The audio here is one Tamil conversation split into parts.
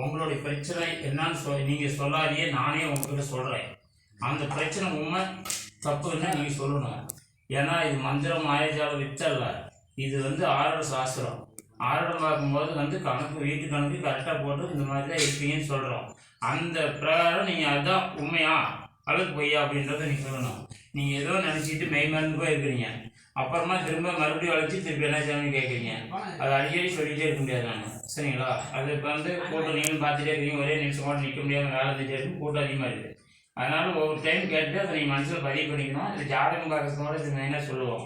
உங்களுடைய பிரச்சனை என்னன்னு சொல் நீங்கள் சொல்லாதியே நானே உங்ககிட்ட சொல்கிறேன் அந்த பிரச்சனை உண்மை தப்புன்னா நீங்கள் சொல்லணும். ஏன்னா இது மந்திரம் மாயஜால வித்தல்ல. இது வந்து ஆரோட சாஸ்திரம். ஆரோடம் பார்க்கும்போது வந்து கணக்கு வீட்டு கணக்கு கரெக்டாக போட்டு இந்த மாதிரி தான் இருப்பீங்கன்னு சொல்கிறோம் அந்த பிரகாரம் நீங்கள் அதுதான் உண்மையா அல்லது பொய்யா அப்படின்றத நீங்கள் சொல்லணும். நீங்கள் ஏதோ நினச்சிட்டு மெய் மறந்து போய் இருக்கிறீங்க அப்புறமா திரும்ப மறுபடியும் அழைச்சி திருப்பி என்ன செய்யணும்னு கேட்குறீங்க அது அடிக்கடி சொல்லிகிட்டே இருக்க முடியாது நான். சரிங்களா? அது இப்போ வந்து கூட்டம் நீங்களும் பார்த்துட்டே இருக்கீங்க. ஒரே நிமிஷம் கூட நிற்க முடியாத வேலை செஞ்சுட்டே கூட்டம் அதிகமாக இருக்குது அதனால ஒவ்வொரு டைம் கேட்டு அதை நீங்கள் மனசில் பதிவு பண்ணிக்கணும். இது ஜாதகம் பார்க்கறதோட இது மெயினாக சொல்லுவோம்?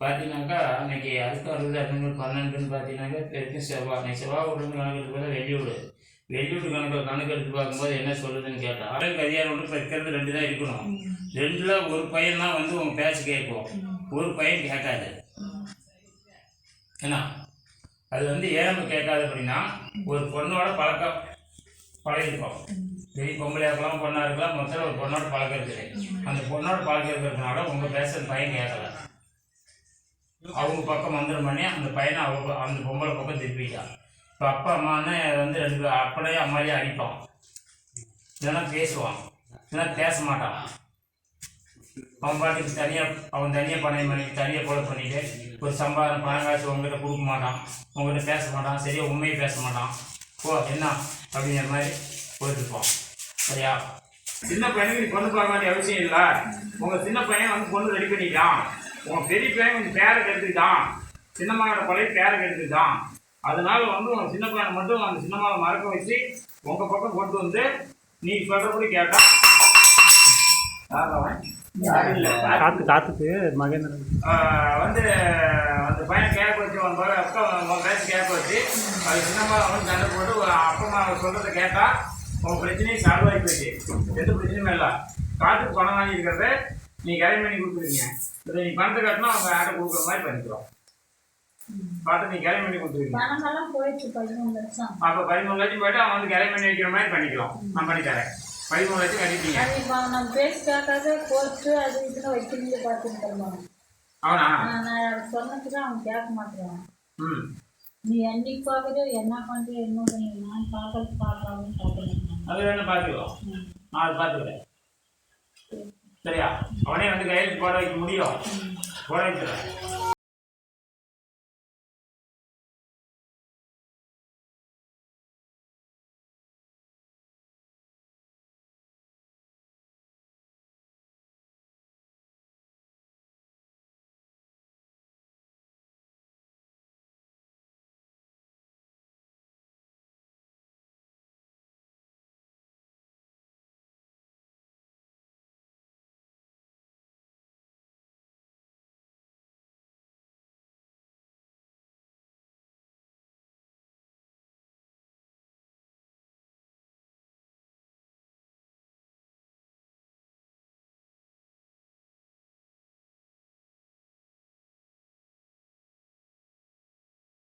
பார்த்தீங்கன்னாக்கா இன்னைக்கு அதுக்கு அறுபது அறுநூறு பன்னெண்டுன்னு பார்த்தீங்கன்னாக்கா பெருக்கும் செவ்வாய். இன்னைக்கு செவ்வாய் விடுன்னு கணக்கு விடு வெள்ளி விடு கணக்கு கணக்கு எடுத்து பார்க்கும்போது என்ன சொல்லுதுன்னு கேட்டால் கதியார் ஒன்று இப்போ இருக்கிறது ரெண்டு தான் இருக்கணும் ரெண்டில் ஒரு பையன் தான் வந்து உங்கள் பேச்சு கேட்கும். ஒரு பையன் கேட்காது என்ன அது வந்து ஏழமை கேட்காது அப்படின்னா ஒரு பொண்ணோட பழக்கம் பழகிருக்கோம். பெரிய பொம்பளையாக இருக்கலாம் பொண்ணா இருக்கலாம் மொத்தம் ஒரு பொண்ணோட பழக்கம் இருக்குது. அந்த பொண்ணோட பழக்கம் இருக்கிறதுனால உங்கள் பேசுகிற பையன் கேட்கல அவங்க பக்கம் மந்திரம் அந்த பையனை அவங்க அந்த பொம்பளை பக்கம் திருப்பிட்டான் இப்போ அப்பா அம்மான்னு வந்து ரெண்டு பேர் அப்பனையே அடிப்பான். இல்லைன்னா பேசுவான். இல்லைன்னா பேச மாட்டான். அவன் பாட்டுக்கு தனியாக அவன் தனியாக பணம் பண்ணி தனியாக போல பண்ணிவிட்டு ஒரு சம்பாதனை பணம் காசு உங்ககிட்ட கொடுக்க மாட்டான். உங்ககிட்ட பேச மாட்டான். சரியா உண்மையை பேச மாட்டான். ஓ என்ன? அப்படிங்கிற மாதிரி போயிட்டுருப்பான் சரியா? சின்ன பையனுக்கு நீ பொண்ணு பார்க்க வேண்டிய அவசியம் இல்லை. உங்கள் சின்ன பையன் வந்து பொண்ணு ரெடி பண்ணிக்கிட்டான் உங்கள் பெரிய பையன் உங்கள் பேரை கெடுத்துக்கிட்டான். சின்னம்மாவோட பழைய பேரை கெடுத்துக்கிட்டான். அதனால வந்து உங்கள் சின்ன பையனை மட்டும் அந்த சின்னம்மாவை மறக்க வச்சு உங்கள் பக்கம் கொண்டு வந்து நீ சொல்கிறபடி கேட்டால் காத்து காத்துக்கு மகேந்திரன். வந்து அந்த பையன் கேட்க வச்சு அவன் பாரு அப்பா அவன் பேசி கேட்க வச்சு அது சின்னம்மா வந்து சண்டை போட்டு ஒரு அப்பா அம்மா சொல்கிறத கேட்டா உன் பிரச்சனையும் சால்வ் ஆகி போயிடுச்சு. எந்த பிரச்சனையும் இல்லை. காட்டுக்கு பணம் வாங்கியிருக்கிறத நீ கரை பண்ணி கொடுத்துருக்கீங்க இதை நீ பணத்தை கட்டினா அவங்க ஆட்டை கொடுக்குற மாதிரி பண்ணிக்கிறோம். பாட்டு நீ கரை பண்ணி கொடுத்துருக்கீங்க அப்போ பதிமூணு லட்சம் போயிட்டு அவன் வந்து கரை பண்ணி வைக்கிற மாதிரி பண்ணிக்கலாம் நான் பண்ணி தரேன். பதிமூணு லட்சம் கட்டிட்டீங்க. இப்போ நம்ம பேசி கேட்காத கோர்ட்டு அது இதுன்னு வைக்கிறீங்க பார்த்துட்டு தருவாங்க அவனா? நான் சொன்னதுக்கு அவன் கேட்க மாட்டேறான். ம். நீ என்னைக்கு பார்க்குற என்ன பண்ணுற என்ன பண்ணி நான் பார்க்கறது பார்க்கலாம்னு பார்க்கணும் அது வேணும் பார்த்துக்கலாம் நான் அதை பார்த்துக்கிறேன். சரியா? அவனே வந்து கையெழுத்து போட வைக்க முடியும். போட வைக்கிறேன்.